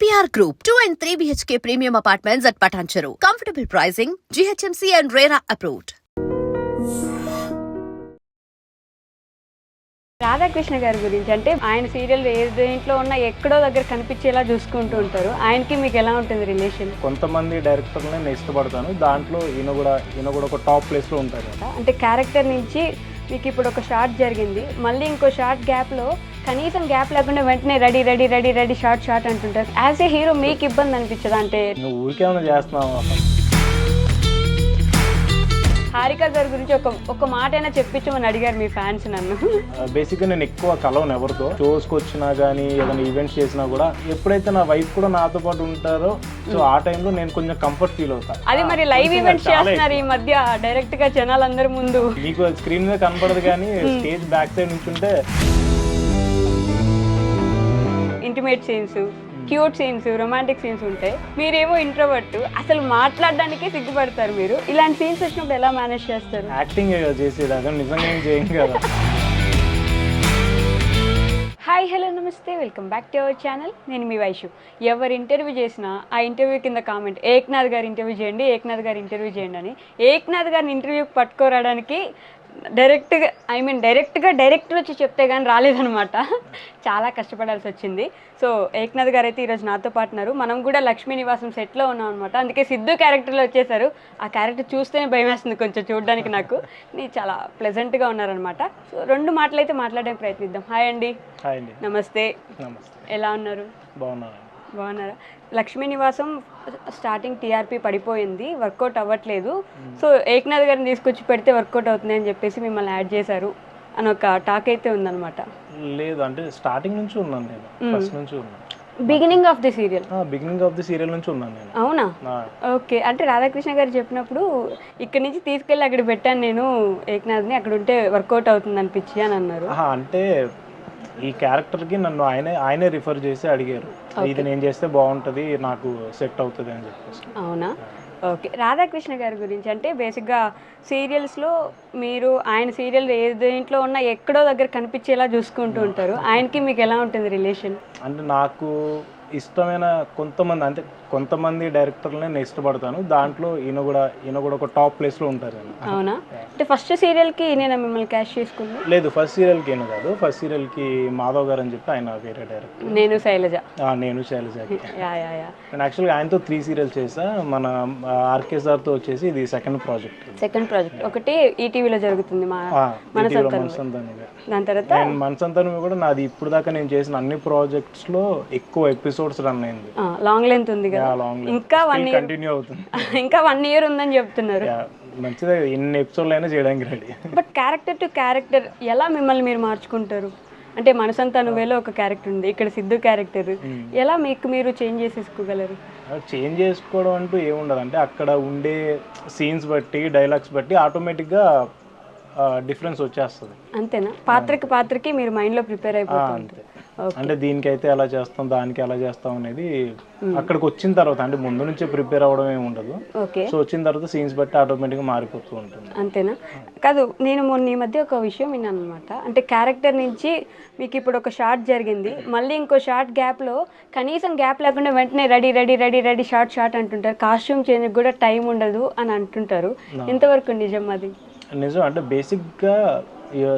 APR Group, 2 and 3 BHK premium apartments at Patancheru. Comfortable pricing, GHMC and RERA approved. Radhakrishna గారి గురించి అంటే ఆయన serial ఏ దేంట్లో ఉన్నా ఎక్కడో దగ్గర కనిపించేలా చూసుకుంటూ ఉంటారు. ఆయనకి మీకు ఎలా ఉంటుంది రిలేషన్ కొంతమంది డైరెక్టర్ని నేను ఇష్టపడతాను. దాంట్లో ఈయన కూడా ఈయన కూడా ఒక టాప్ ప్లేస్లో ఉంటారు. అంటే క్యారెక్టర్ నుంచి మీకు ఇప్పుడు ఒక షార్ట్ జరిగింది. మళ్ళీ ఇంకో షార్ట్ గ్యాప్లో కనీసం గ్యాప్ లేకుండా వెంటనే ready ready ready ready shot shot అంటుంటారు. యాజ్ ఏ హీరో మీకు ఇబ్బంది అనిపించదా అంటే? నువ్వు ఊరికేమైనా చేస్తున్నావు? హారిక గారి గురించి ఒక ఒక మాట అయినా చెప్పించమని అడిగారు మీ ఫ్యాన్స్ నన్ను. బేసిక్గా నేను ఎక్కువ కలవను ఎవరితో. షోస్కి వచ్చినా కానీ ఏదైనా ఈవెంట్స్ చేసినా కూడా ఎప్పుడైతే నా వైఫ్ కూడా నాతో పాటు ఉంటారో సో ఆ టైంలో నేను కొంచెం కంఫర్ట్ ఫీల్ అవుతాను అది మరి లైవ్ ఈవెంట్స్ చేస్తున్నారు ఈ మధ్య డైరెక్ట్గా జనాలందరి ముందు. మీకు స్క్రీన్ మీద కనపడదు కానీ స్టేజ్ బ్యాక్ సైడ్ నుంచి ఉంటే intimate scenes cute scenes romantic scenes ఉంటాయి మీరేమో ఇంట్రోవర్ట్ అసలు మాట్లాడడానికే సిగ్గుపడతారు మీరు. ఇలాంటి సీన్స్ వచ్చినప్పుడు ఎలా మేనేజ్ చేస్తారు? యాక్టింగ్ చేసేది అదే నిజంగా ఏం చేయం కదా. హాయ్ హలో నమస్తే welcome back to our channel నేను మీ వైషు. ఎవరు ఇంటర్వ్యూ చేసినా ఆ ఇంటర్వ్యూ కింద కామెంట్ ఏక్నాథ్ గారు ఇంటర్వ్యూ చేయండి ఏక్నాథ్ గారు ఇంటర్వ్యూ చేయండి అని. ఏక్నాథ్ గారిని ఇంటర్వ్యూ పట్టుకోరావడానికి డైరెక్ట్గా ఐ మీన్ డైరెక్ట్గా డైరెక్టర్ వచ్చి చెప్తే కానీ రాలేదనమాట చాలా కష్టపడాల్సి వచ్చింది. సో ఏక్నాథ్ గారు అయితే ఈరోజు నాతో పాటు ఉన్నారు. మనం కూడా లక్ష్మీ నివాసం సెట్లో ఉన్నాం అనమాట అందుకే సిద్ధు క్యారెక్టర్లో వచ్చేసారు. ఆ క్యారెక్టర్ చూస్తేనే భయం వేస్తుంది కొంచెం చూడడానికి నాకు. నీ చాలా ప్లెజెంట్గా ఉన్నారనమాట సో రెండు మాటలు అయితే మాట్లాడడానికి ప్రయత్నిద్దాం. హాయ్ అండి. హాయ్ అండి. నమస్తే. నమస్తే. ఎలా ఉన్నారు? బాగున్నాను బాగున్నారా? లక్ష్మీ నివాసం స్టార్టింగ్ టీఆర్పీ పడిపోయింది వర్కౌట్ అవ్వట్లేదు. సో ఏక్నాథ్ గారిని తీసుకొచ్చి పెడితే వర్కౌట్ అవుతుంది అని చెప్పేసి మిమ్మల్ని యాడ్ చేశారు అని ఒక టాక్ అయితే ఉందన్నమాట. లేదు అంటే స్టార్టింగ్ నుంచి ఉన్నాను నేను. ఫస్ట్ నుంచి ఉన్నాను. Beginning of the serial beginning of the serial నుంచి ఉన్నాను నేను. అవునా? ఓకే అంటే రాధాకృష్ణ గారు చెప్పినప్పుడు ఇక్కడి నుంచి తీసుకెళ్ళి అక్కడ పెట్టాను నేను ఏక్నాథ్ని అక్కడ ఉంటే వర్కౌట్ అవుతుంది అనిపించి అని అన్నారు. అంటే ఈ క్యారెక్టర్కి నన్ను ఆయనే ఆయనే రిఫర్ చేసి అడిగారు. ఇది నేను చేస్తే బాగుంటుంది నాకు సెట్ అవుతుంది అని చెప్పేసి. అవునా? ఓకే. రాధాకృష్ణ గారి గురించి అంటే బేసిక్గా సీరియల్స్లో మీరు ఆయన సీరియల్ ఏ దేంట్లో ఉన్నా ఎక్కడో దగ్గర కనిపించేలా చూసుకుంటూ ఉంటారు. ఆయనకి మీకు ఎలా ఉంటుంది రిలేషన్ అంటే నాకు ఇష్టమైన కొంతమంది అంటే కొంతమంది డైరెక్టర్లనే నేను ఇష్టపడతాను. దాంట్లో ఈయన కూడా ఈయన కూడా ఒక టాప్ ప్లేస్లో ఉంటారు. అవునా? అంటే ఫస్ట్ సీరియల్కి నేను మిమ్మల్ని క్యాష్ చేసుకుంది లేదు ఫస్ట్ సీరియల్కి ఈయన కాదు. ఫస్ట్ సీరియల్కి మాధవ్ గారు అని చెప్పి ఆయన వేరే డైరెక్టర్. నేను శైలజ. నేను యా నేను యాక్చువల్గా ఆయనతో త్రీ సీరియల్స్ చేసా మన ఆర్కే సార్తో వచ్చేసి ఇది సెకండ్ ప్రాజెక్ట్ సెకండ్ ప్రాజెక్ట్ ఒకటి ఈటీవీలో జరుగుతుంది మా మనసంతానం దాని తర్వాత? నేను మనసంతానం కూడా నాది ఇప్పుడు దాకా నేను చేసిన అన్ని ప్రాజెక్ట్స్లో ఎక్కువ ఎపిసోడ్స్ రన్ అయింది. లాంగ్ లెంత్ ఉంది ఇంకా వన్ ఇయర్ కంటిన్యూ అవుతుంది. ఇంకా వన్ ఇయర్ ఉందని చెప్తున్నారు. మంచిదే. ఎన్ని ఎపిసోడ్లు అయినా చేయడానికి ready but character to character ఎలా మిమ్మల్ని మీరు మార్చుకుంటారు? అంటే మనసంతా నువ్వేలో ఒక క్యారెక్టర్ ఉంది ఇక్కడ సిద్ధు క్యారెక్టర్ ఎలా మీకు మీరు చేంజ్ చేసేసుకోగలరు? చేంజ్ చేసుకోవడం అంటూ ఏముండదు. అంటే అక్కడ ఉండే సీన్స్ బట్టి డైలాగ్స్ బట్టి ఆటోమేటిక్గా డిఫరెన్స్ వచ్చేస్తుంది. అంతేనా? పాత్రకి పాత్రకి మీరు మైండ్లో ప్రిపేర్ అయిపోతూ అంతే. అంటే దీనికైతే ఎలా చేస్తాం దానికి ఎలా చేస్తాం అనేది అక్కడికి వచ్చిన తర్వాత అంటే ముందు నుంచే ప్రిపేర్ అవ్వడం ఏమి ఉండదు సో వచ్చిన తర్వాత సీన్స్ బట్టి ఆటోమేటిక్గా మారిపోతూ ఉంటుంది. అంతేనా? కాదు నేను మొన్న ఈ మధ్య ఒక విషయం విన్నాను అనమాట అంటే క్యారెక్టర్ నుంచి మీకు ఇప్పుడు ఒక షార్ట్ జరిగింది. మళ్ళీ ఇంకో షార్ట్ గ్యాప్లో కనీసం గ్యాప్ లేకుండా వెంటనే ready ready ready ready shot shot అంటుంటారు. కాస్ట్యూమ్ చేంజ్ కూడా టైం ఉండదు అని అంటుంటారు. ఎంతవరకు నిజం అది? నిజం అంటే బేసిక్గా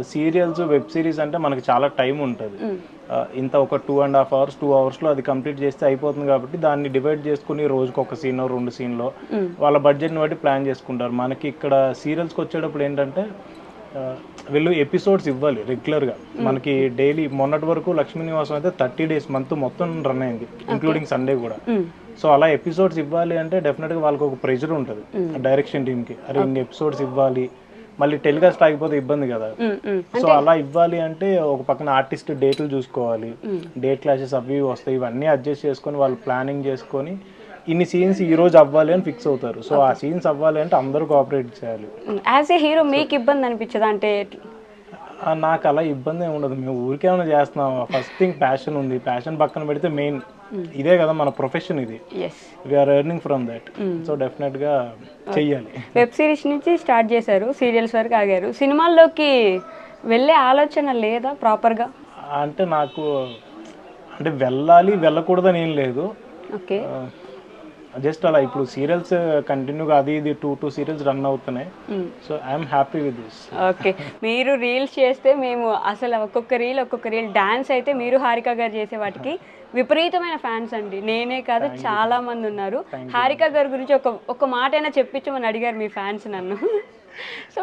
సీరియల్స్ వెబ్ సిరీస్ అంటే మనకి చాలా టైం ఉంటుంది. ఆ, ఇంత ఒక two and half hours two అవర్స్లో అది కంప్లీట్ చేస్తే అయిపోతుంది కాబట్టి దాన్ని డివైడ్ చేసుకుని రోజుకి ఒక సీన్ రెండు సీన్లో వాళ్ళ బడ్జెట్ని బట్టి ప్లాన్ చేసుకుంటారు. మనకి ఇక్కడ సీరియల్స్కి వచ్చేటప్పుడు ఏంటంటే వీళ్ళు ఎపిసోడ్స్ ఇవ్వాలి రెగ్యులర్గా మనకి డైలీ మొన్నటి వరకు లక్ష్మీ నివాసం అయితే థర్టీ డేస్ మంత్ మొత్తం రన్ అయింది ఇంక్లూడింగ్ సండే కూడా. సో అలా ఎపిసోడ్స్ ఇవ్వాలి అంటే డెఫినెట్గా వాళ్ళకి ఒక ప్రెషర్ ఉంటుంది డైరెక్షన్ టీమ్కి అరే ఇన్ని ఎపిసోడ్స్ ఇవ్వాలి మళ్ళీ టెలికాస్ట్ ఆగిపోతే ఇబ్బంది కదా. సో అలా ఇవ్వాలి అంటే ఒక పక్కన ఆర్టిస్ట్ డేట్లు చూసుకోవాలి. డేట్ క్లాసెస్ అవి వస్తాయి. ఇవన్నీ అడ్జస్ట్ చేసుకొని వాళ్ళు ప్లానింగ్ చేసుకొని ఇన్ని సీన్స్ ఈ రోజు అవ్వాలి అని ఫిక్స్ అవుతారు. సో ఆ సీన్స్ అవ్వాలి అంటే అందరూ కోఆపరేట్ చేయాలి. యాజ్ ఏ హీరో మీకు ఇబ్బంది అనిపించదా? అంటే నాకు అలా ఇబ్బంది ఏమి ఉండదు. మేము ఊరికేమైనా చేస్తున్నాం. ఫస్ట్ థింగ్ ప్యాషన్ ఉంది. ప్యాషన్ పక్కన పెడితే మెయిన్ ఇదే కదా మన ప్రొఫెషన్ ఇది. We're earning from that so డెఫినెట్గా చెయ్యాలి. వెబ్ సిరీస్ నుంచి స్టార్ట్ చేశారు. సీరియల్స్ వరకు ఆగారు. సినిమాల్లోకి వెళ్ళే ఆలోచన లేదా ప్రాపర్గా అంటే నాకు అంటే వెళ్ళాలి వెళ్ళకూడదని ఏం లేదు. ఓకే జస్ట్ అలా ఇప్పుడు సీరియల్స్ కంటిన్యూగా అది ఇది టూ టూ సీరియల్స్ రన్ అవుతున్నాయి. So I'm happy with this okay మీరు రీల్స్ చేస్తే మేము అసలు ఒక్కొక్క రీల్ ఒక్కొక్క రీల్ డాన్స్ అయితే మీరు హారిక గారు చేసే వాటికి విపరీతమైన ఫ్యాన్స్ అండి. నేనే కాదు చాలా మంది ఉన్నారు. హారిక గారి గురించి ఒక ఒక మాట అయినా చెప్పించమని అడిగారు మీ ఫ్యాన్స్ నన్ను. సో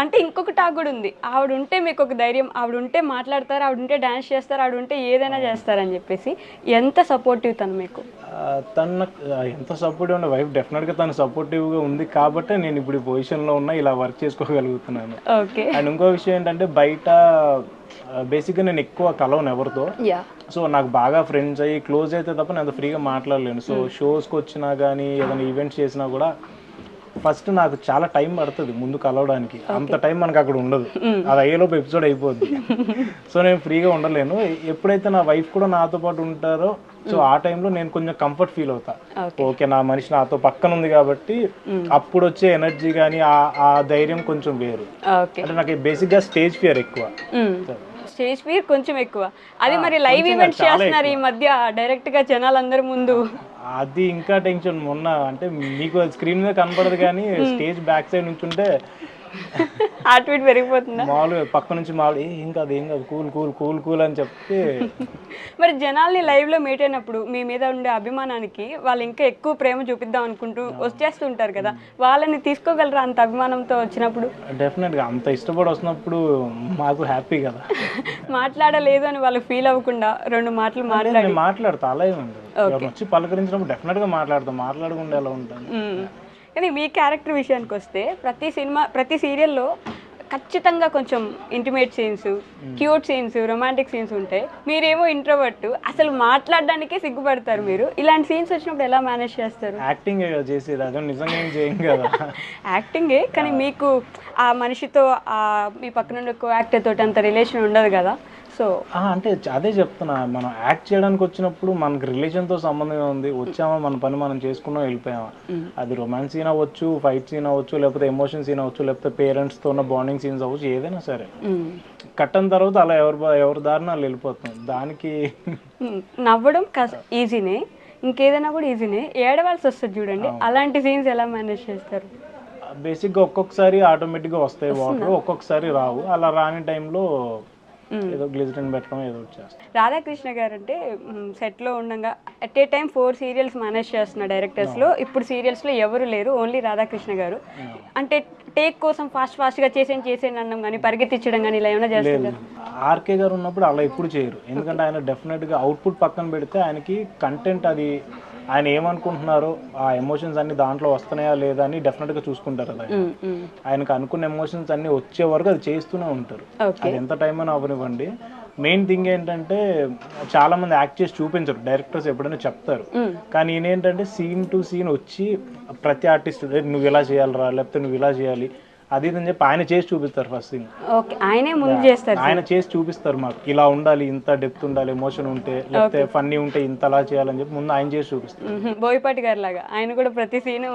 అంటే ఇంకొక టాక్ కూడా ఉంది. ఆవిడ ఉంటే మీకు ఒక ధైర్యం ఆవిడ ఉంటే మాట్లాడతారు ఆవిడ ఉంటే డాన్స్ చేస్తారు ఆవిడ ఉంటే ఏదైనా చేస్తారని చెప్పేసి ఎంత సపోర్టివ్ తను మీకు? తన ఎంత సపోర్టివ్ ఉండే వైఫ్ డెఫినెట్గా తను సపోర్టివ్గా ఉంది కాబట్టే నేను ఇప్పుడు ఈ పొజిషన్లో ఉన్నా ఇలా వర్క్ చేసుకోగలుగుతున్నాను. ఓకే అండ్ ఇంకో విషయం ఏంటంటే బయట బేసిక్గా నేను ఎక్కువ కలవను ఎవరితో. సో నాకు బాగా ఫ్రెండ్స్ అయ్యి క్లోజ్ అయితే తప్ప నేను అంత ఫ్రీగా మాట్లాడలేను. సో షోస్కి వచ్చినా కానీ ఏదైనా ఈవెంట్స్ చేసినా కూడా ఫస్ట్ నాకు చాలా టైం పడుతుంది ముందు కలవడానికి. అంత టైం మనకు అక్కడ ఉండదు. అది అయ్యేలోపు ఎపిసోడ్ అయిపోద్ది. సో నేను ఫ్రీగా ఉండలేను. ఎప్పుడైతే నా వైఫ్ కూడా నాతో పాటు ఉంటారో సో ఆ టైంలో నేను కొంచెం కంఫర్ట్ ఫీల్ అవుతా. ఓకే. నా మనిషి నాతో పక్కన ఉంది కాబట్టి అప్పుడు వచ్చే ఎనర్జీ కానీ ఆ ధైర్యం కొంచెం వేరు. అంటే నాకు బేసిక్గా స్టేజ్ ఫియర్ ఎక్కువ. స్టేజ్ ఫీర్ కొంచెం ఎక్కువ. అది మరి లైవ్ ఈవెంట్స్ చేస్తున్నారు ఈ మధ్య డైరెక్ట్గా జనాలందరి ముందు. అది ఇంకా టెన్షన్ మొన్న అంటే మీకు స్క్రీన్ మీద కనపడదు కానీ స్టేజ్ బ్యాక్ సైడ్ నుంచి ఉంటే హార్ట్ బీట్ పెరిగిపోతుందా? మామూలుగా పక్క నుంచి మామూలు "ఏ, కాదు ఏం కాదు కూల్ కూల్ కూల్ కూల్ అని చెప్తే మరి జనాల్ని లైవ్లో మీట్ అయినప్పుడు మీ మీద ఉండే అభిమానానికి వాళ్ళు ఇంకా ఎక్కువ ప్రేమ చూపిద్దాం అనుకుంటూ వచ్చేస్తుంటారు కదా. వాళ్ళని తీసుకోగలరా అంత అభిమానంతో వచ్చినప్పుడు? డెఫినెట్గా అంత ఇష్టపడి వస్తున్నప్పుడు మాకు హ్యాపీ కదా. మాట్లాడలేదు అని వాళ్ళు ఫీల్ అవ్వకుండా రెండు మాటలు మాట్లాడి మాట్లాడతా అలా ఎవరు వచ్చి పలకరించినప్పుడు డెఫినెట్గా మాట్లాడతాం మాట్లాడకుండా ఎలా ఉంటాను. కానీ మీ క్యారెక్టర్ విషయానికి వస్తే ప్రతి సినిమా ప్రతి సీరియల్లో ఖచ్చితంగా కొంచెం intimate scenes cute scenes romantic scenes ఉంటాయి. మీరేమో ఇంట్రోవర్ట్ అసలు మాట్లాడడానికే సిగ్గుపడతారు మీరు. ఇలాంటి సీన్స్ వచ్చినప్పుడు ఎలా మేనేజ్ చేస్తారు? యాక్టింగ్ చేసేది అదే నిజంగా ఏం చేయం కదా. యాక్టింగే కానీ మీకు ఆ మనిషితో ఆ మీ పక్కన యాక్టర్ తోటి అంత రిలేషన్ ఉండదు కదా. సో అంటే అదే చెప్తున్నా మనం యాక్ట్ చేయడానికి వచ్చినప్పుడు మనకి relation తో సంబంధం ఉంది. వచ్చామా మన పని మనం చేసుకున్నాం వెళ్ళిపోయామా. అది రొమాన్స్ సీన్ అవ్వచ్చు ఫైట్ సీన్ అవ్వచ్చు లేకపోతే ఎమోషన్ సీన్ అవ్వచ్చు లేకపోతే parents తో ఉన్న బాండింగ్ సీన్స్ అవ్వచ్చు ఏదైనా సరే. కట్టని తర్వాత అలా ఎవరి ఎవరి దారిన వాళ్ళు వెళ్ళిపోతాం. దానికి నవ్వడం ఈజీనే ఇంకేదైనా కూడా ఈజీనే ఏడవలసి వస్తుంది చూడండి. అలాంటి సీన్స్ ఎలా మేనేజ్ చేస్తారు? బేసిక్గా ఒక్కొక్కసారి ఆటోమేటిక్గా వస్తాయి వాటర్ ఒక్కొక్కసారి రావు. అలా రాని టైంలో ఏదో గ్లిజరిన్ పెట్టడం ఏదో చేస్తాం. రాధాకృష్ణ గారు అంటే సెట్లో ఉండగా at a time four serials manage చేస్తున్న డైరెక్టర్స్లో ఇప్పుడు సీరియల్స్లో ఎవరు లేరు ఓన్లీ రాధాకృష్ణ గారు. అంటే టేక్ కోసం ఫాస్ట్ ఫాస్ట్గా చేసేయండి చేసేయండి అనడం కానీ పరిగెత్తించడం కానీ ఇలా ఏమైనా చేస్తుంటారు? ఆర్కే గారు ఉన్నప్పుడు అలా ఎప్పుడు చేయరు. ఎందుకంటే ఆయన డెఫినెట్గా అవుట్పుట్ పక్కన పెడితే ఆయనకి కంటెంట్ అది ఆయన ఏమనుకుంటున్నారో ఆ ఎమోషన్స్ అన్ని దాంట్లో వస్తున్నాయా లేదా అని డెఫినెట్గా చూసుకుంటారు అది ఆయన. ఆయనకు అనుకున్న ఎమోషన్స్ అన్ని వచ్చే వరకు అది చేస్తూనే ఉంటారు. అది ఎంత టైం అయినా అవనివ్వండి మెయిన్ థింగ్ ఏంటంటే చాలా మంది యాక్ట్ చేసి చూపించరు. డైరెక్టర్స్ ఎప్పుడైనా చెప్తారు. కానీ ఈయన ఏంటంటే సీన్ టు సీన్ వచ్చి ప్రతి ఆర్టిస్ట్ నువ్వు ఇలా చేయాలిరా లేకపోతే నువ్వు ఇలా చేయాలి. అది ఇది అని చెప్పి ఆయన చేసి చూపిస్తారు ఫస్ట్ థింగ్ ఓకే ఆయనే ముందు చేస్తారు ఆయన చేసి చూపిస్తారు మాకు. ఇలా ఉండాలి ఇంత డెప్త్ ఉండాలి ఎమోషన్ ఉంటే లేకపోతే ఫన్నీ ఉంటే ఇంత అలా చేయాలని చెప్పి ముందు ఆయన చేసి చూపిస్తారు. మ్మ్. బోయపాటి గారు లాగా ఆయన కూడా ప్రతి సీను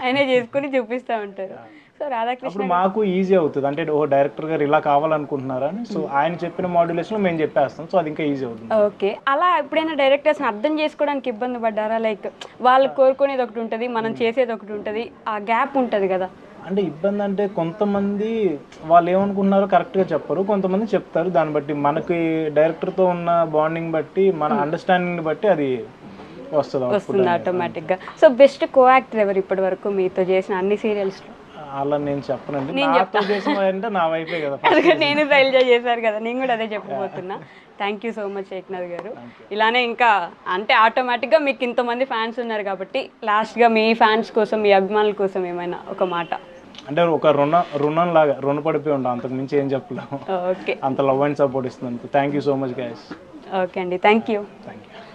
ఆయనే చేసుకుని చూపిస్తూ ఉంటారు. సో రాధాకృష్ణ అప్పుడు మాకు ఈజీ అవుతుంది. అంటే ఓ డైరెక్టర్ గారు ఇలా కావాలనుకుంటున్నారా అని? సో ఆయన చెప్పిన మాడ్యులేషన్ మేము చెప్పేస్తాం. సో అది ఇంకా ఈజీ అవుతుంది. ఓకే. అలా ఎప్పుడైనా డైరెక్టర్స్ని అర్థం చేసుకోవడానికి ఇబ్బంది పడ్డారా? లైక్ వాళ్ళు కోరుకునేది ఒకటి ఉంటుంది మనం చేసేది ఒకటి ఉంటుంది. ఆ గ్యాప్ ఉంటుంది కదా. అంటే ఇబ్బంది అంటే కొంతమంది వాళ్ళు ఏమనుకుంటున్నారో కరెక్ట్గా చెప్పరు. కొంతమంది చెప్తారు. దాన్ని బట్టి మనకి డైరెక్టర్తో ఉన్న బాండింగ్ బట్టి మన అండర్స్టాండింగ్ బట్టి అది వస్తుంది అనేది. ఆటోమేటిక్గా సో బెస్ట్ కో యాక్టర్ ఎవరు ఇప్పటి వరకు మీతో చేసిన అన్ని సీరియల్స్లో అలా నేను చెప్పనండి. నాతో చేసిన అంటే నా వైఫే కదా నేను శైలజ చేశారు కదా నేను కూడా అదే చెప్పబోతున్నా. Thank you so much Eknath గారు. ఇలానే ఇంకా అంటే ఆటోమేటిక్గా మీకు ఇంతమంది ఫ్యాన్స్ ఉన్నారు కాబట్టి లాస్ట్గా మీ ఫ్యాన్స్ కోసం మీ అభిమానుల కోసం ఏమైనా ఒక మాట? అంటే ఒక రుణ రుణం లాగా రుణపడిపోయి ఉంటాం అంతకు మించి ఏం చెప్పలేము. ఓకే అంత లవ్ అండ్ సపోర్ట్ ఇస్తుంది thank you so much guys okay అండి. Thank you thank you